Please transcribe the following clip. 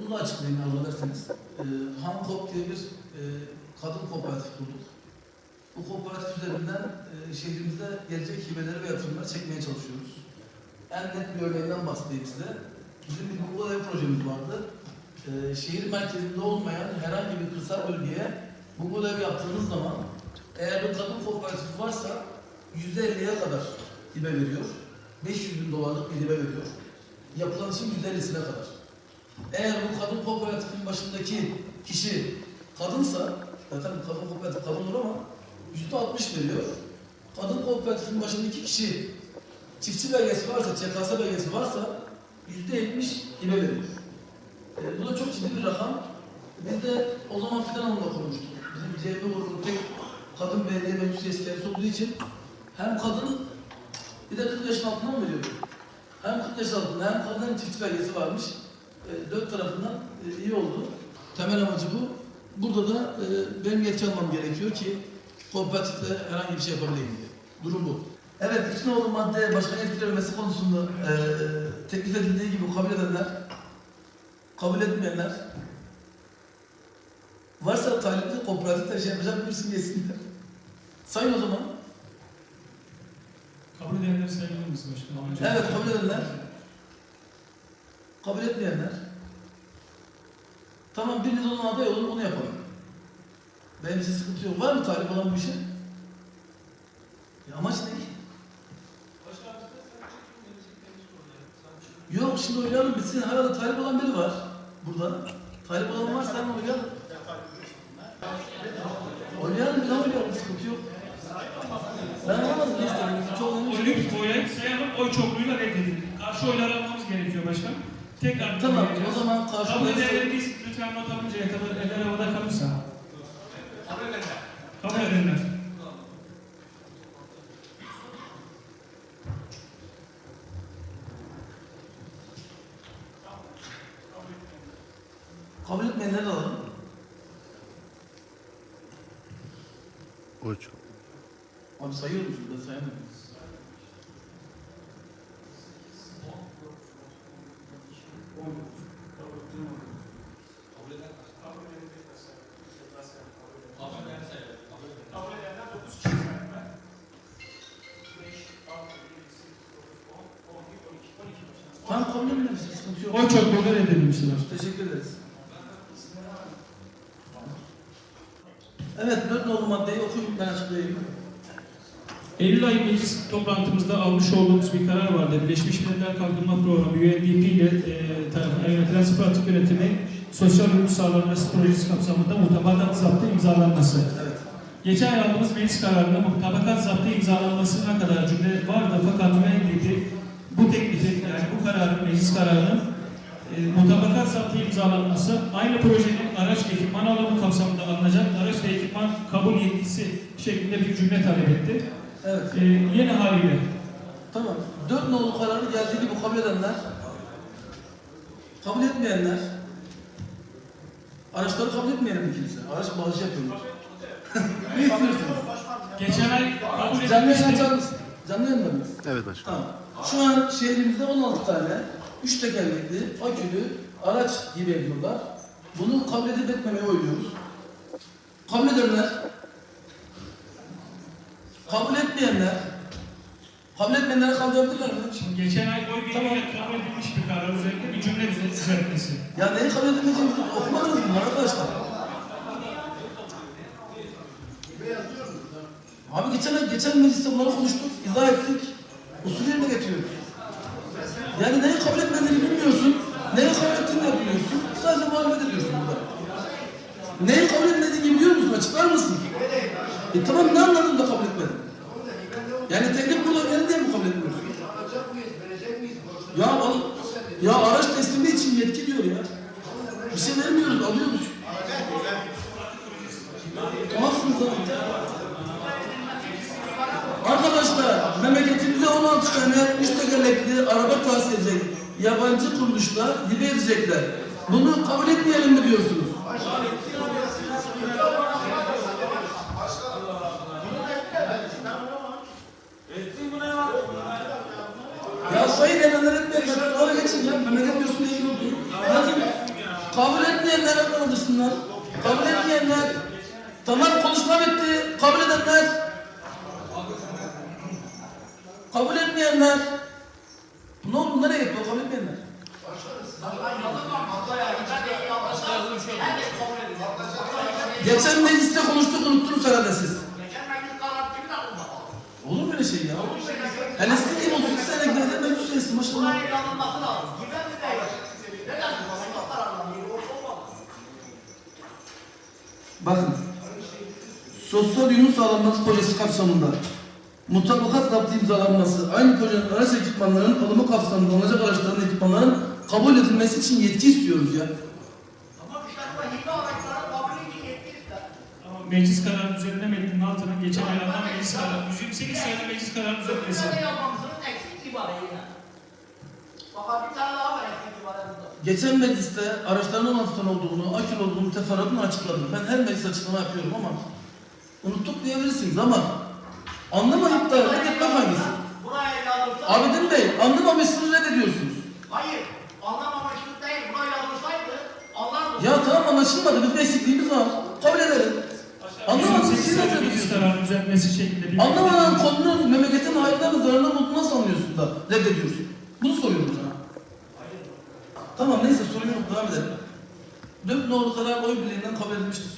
Bunu da açıklayayım arzu ederseniz. Ee, Hankop diye bir e, kadın kooperatif kurduk. Bu kooperatif üzerinden e, şehrimizde gelecek hibeleri ve yatırımları çekmeye çalışıyoruz. En net bir örneğinden bahsedeyim size. Bizim bir Google Ev projemiz vardı. Ee, şehir merkezinde olmayan herhangi bir kırsal bölgeye Google Ev yaptığınız zaman eğer bir kadın kooperatif varsa %50'ye kadar hibe veriyor. 500 bin dolarlık bir hibe veriyor. Yapılan işin %50'sine kadar. Eğer bu kadın kooperatifin başındaki kişi kadınsa, zaten kadın kooperatif kadın olur ama %60 veriyor. Kadın kooperatifin başındaki kişi çiftçi belgesi varsa, ÇKS belgesi varsa %70 hibe veriyor. E, bu da çok ciddi bir rakam. Biz de o zaman Fidan Hanım'la konuştuk. Bizim CHP grubunun tek kadın belediye meclis üyesi kendisi olduğu için hem kadın bir de 40 yaşın altından mı veriyor? Hem 40 yaş altında hem kadın çiftçi belgesi varmış. E, dört tarafından e, iyi oldu. Temel amacı bu. Burada da e, benim yetki almam gerekiyor ki kooperatifle herhangi bir şey yapabileyim diye. Durum bu. Evet, için olduğu madde başkan yetkilenmesi konusunda e, teklif edildiği gibi kabul edenler, kabul etmeyenler, varsa talipli kooperatifle şey yapacak birisini yesinler. Sayın o zaman. Kabul edenleri sayabilir misin başkanım? Evet, kabul edenler. Kabul etmeyenler. Tamam biriniz onun aday olun onu yapalım. Benim için sıkıntı yok. Var mı talip olan bu işe? Ya amaç ne? Yok şimdi oynayalım bitsin. Herhalde talip olan biri var burada. Talip olan varsa hemen oynayalım. Oynayalım bir daha oynayalım sıkıntı yok. Ben anlamadım ne istediğinizi. Çok önemli bir şey. Oylayıp sayalım, oy çokluğuyla reddedildi. Karşı başkan. Tekrar Tamam o zaman Kabul karşılayalım. edenleriniz lütfen not alıncaya kadar eller havada kalırsa. Kabul edenler. Kabul etmeyenleri de alalım. Oy çok. Abi sayıyor musun? Ben sayamıyorum. Tamam kabul etmiyoruz. Sıkıntı yok. Oy çokluğuyla reddedilmiştir başkan. Teşekkür ederiz. Evet, dört nolu maddeyi okuyup ben açıklayayım. Eylül ayı meclis toplantımızda almış olduğumuz bir karar vardı. Birleşmiş Milletler Kalkınma Programı UNDP ile e, tarafından yönetilen sıfır atık yönetimi sosyal ürün sağlanması projesi kapsamında mutabakat zaptı imzalanması. Evet. Geçen ay aldığımız meclis kararında mutabakat zaptı imzalanmasına kadar cümle vardı fakat UNDP bu teklifin yani bu kararın, meclis kararının e, mutabakat zaptı imzalanması aynı projenin araç ekipman alımı kapsamında alınacak araç ve ekipman kabul yetkisi şeklinde bir cümle talep etti. Evet. E, yeni haliyle Tamam. Dört nolu kararı geldiği gibi kabul edenler, kabul etmeyenler, araçları kabul etmeyelim mi kimse? Araç bağışı yapıyorlar. ne istiyorsunuz? geçen ay kabul Canlı yayın açar mısın? Canlı yayın mı? Evet başkanım. Tamam. Şu an şehrimizde 16 tane üç tekerlekli, akülü araç gibi ediyorlar. Bunu kabul edip etmemeye oynuyoruz. Kabul edenler, kabul etmeyenler, kabul etmeyenler kaldırabilirler mi? Şimdi geçen ay oy birliğiyle kabul edilmiş bir karar üzerinde bir cümle bize düzeltmesi. Ya neyi kabul edilmeyeceğimizi okumadınız mı arkadaşlar? Abi geçen geçen mecliste bunları konuştuk, izah ettik. Usul yerine getiriyoruz. Yani neyi kabul etmediğini bilmiyorsun, E tamam ne anladın da kabul etmedin? Yani teklif burada geldi diye mi kabul etmiyorsun? Ya al, ya araç teslimi için yetki diyor ya. Bir şey vermiyoruz, alıyoruz. Tuhafsınız ha. Arkadaşlar, memleketimize 16 tane üç tekerlekli araba tahsis edecek yabancı kuruluşlar hibe edecekler. Bunu kabul etmeyelim mi diyorsunuz? Ya sayın edenler etmeyin. Sonra geçin ya. Memleket diyorsun diye ilgili Yazın. Kabul etmeyenler el kaldırsınlar. Kabul etmeyenler. Tamam konuşma bitti. Kabul edenler. Kabul etmeyenler. Ne oldu? Nereye gitti o kabul etmeyenler? Geçen mecliste konuştuk unuttunuz herhalde siz. Olur mu öyle şey ya? Hele meclis üyesi maşallah. Bakın. Sosyal uyum sağlanması projesi kapsamında mutabakat zaptı imzalanması, aynı projenin araç ekipmanlarının alımı kapsamında alınacak araçların ekipmanların kabul edilmesi için yetki istiyoruz ya. Ama meclis kararı üzerinde metnin altına geçen aylardan meclis kararı, 128 sayılı meclis kararı düzenlemesi. Fakat bir tane daha var eksik burada. Geçen mecliste araçların 16 ton olduğunu, akül olduğunu teferruatla açıkladım. Ben her meclis açıklama yapıyorum ama unuttuk diyebilirsiniz ama anlamayıp da reddetmek hangisi? Buraya yazılsaydı... Abidin Bey, anlamamışsınız reddediyorsunuz. Hayır, anlamamışlık değil. Buraya yazılsaydı anlardık. Ya tamam anlaşılmadı, bizim eksikliğimiz var. Kabul edelim. Anlamadım, 128 siz nasıl düzenlemesi şeklinde bir Anlamadan konunun memleketin hayırlarına zararlı olduğunu nasıl anlıyorsun da reddediyorsun? Bunu soruyorum. Tamam neyse sorun yok devam edelim. Dört nolu karar oy birliğinden kabul edilmiştir.